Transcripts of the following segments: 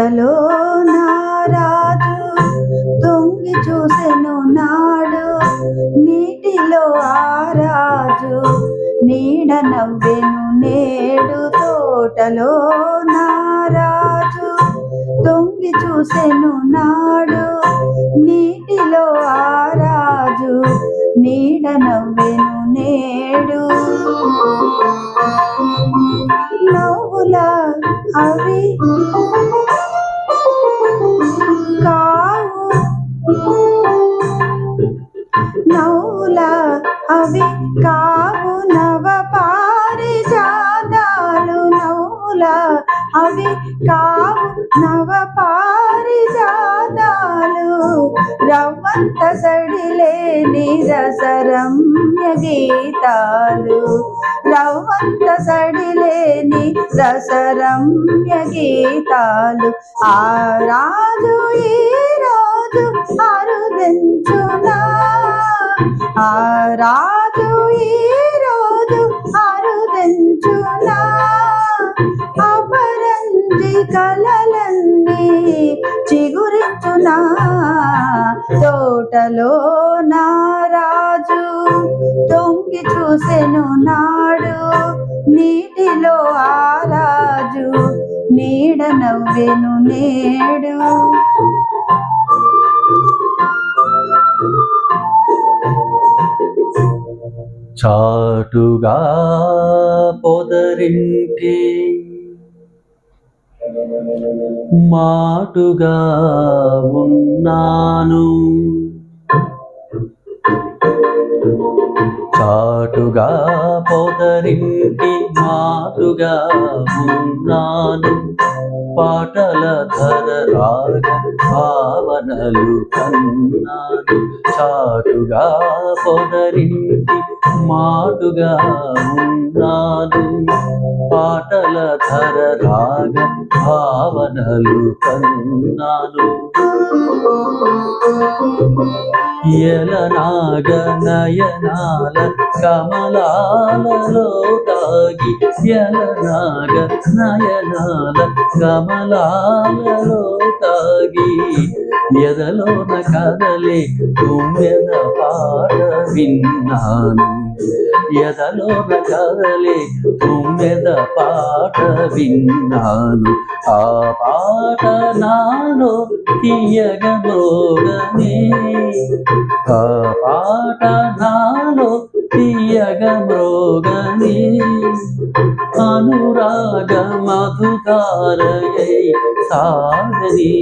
బుట్టలో నారాజు తొంగి చూసెను నాడు నీటిలో ఆరాజు నీడ నవ్వెను నేడు తోటలో నారాజు తొంగి చూసెను నాడు నీటిలో ఆరాజు నీడ నవ్వెను నేడు. నవ్వుల అవి నౌల అవి కావు నవ పారిజాతాలు. నౌల అవి కావు నవ పారిజాతాలు. రవ్వంత సడిలేని రసరమ్య గీతాలు. రవ్వంత సడిలేని రసరమ్య గీతాలు. ఆ రాజు ఈ రోజు అరుదించునా? ఆ రాజు ఈ రోజు అరుదించునా? అపరంజి కలలన్నీ చిగురించునా? తోటలో నారాజు తొంగి చూసెను నాడు నీటిలో ఆరాజు నీడ నవ్వెను నేడు. చాటుగా పొదరింటి మాటుగా ఉన్నాను. చాటుగా పొదరింటి మారుగా ఉన్నాను. పాటల ధర రాగ భావనలు కన్నాను. చాటుగా పొదరింటి మాటుగా ఉన్నాను. పాటల ధర రాగ భావనలు కన్నాను. ఎలనాగ నయనాల కమలాలలో తాగి ఎలనాగ నయనాల కమలాలలో దాగి ఎదలోన కదలే తుమ్మెద పాట విన్నాను. ఎదలోన కదలే తుమ్మెద పాట విన్నాను. ఆ పాట నాలో తీయగ మోగనే ఆ పాట నాలో తీయగ మ్రోగని అనురాగ మధుకారయై సాగని.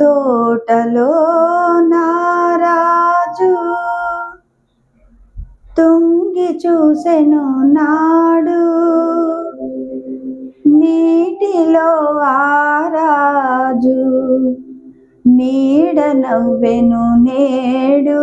తోటలో చూసెను నాడు. నీటిలో ఆరాజు నీడ నవ్వెను నేడు.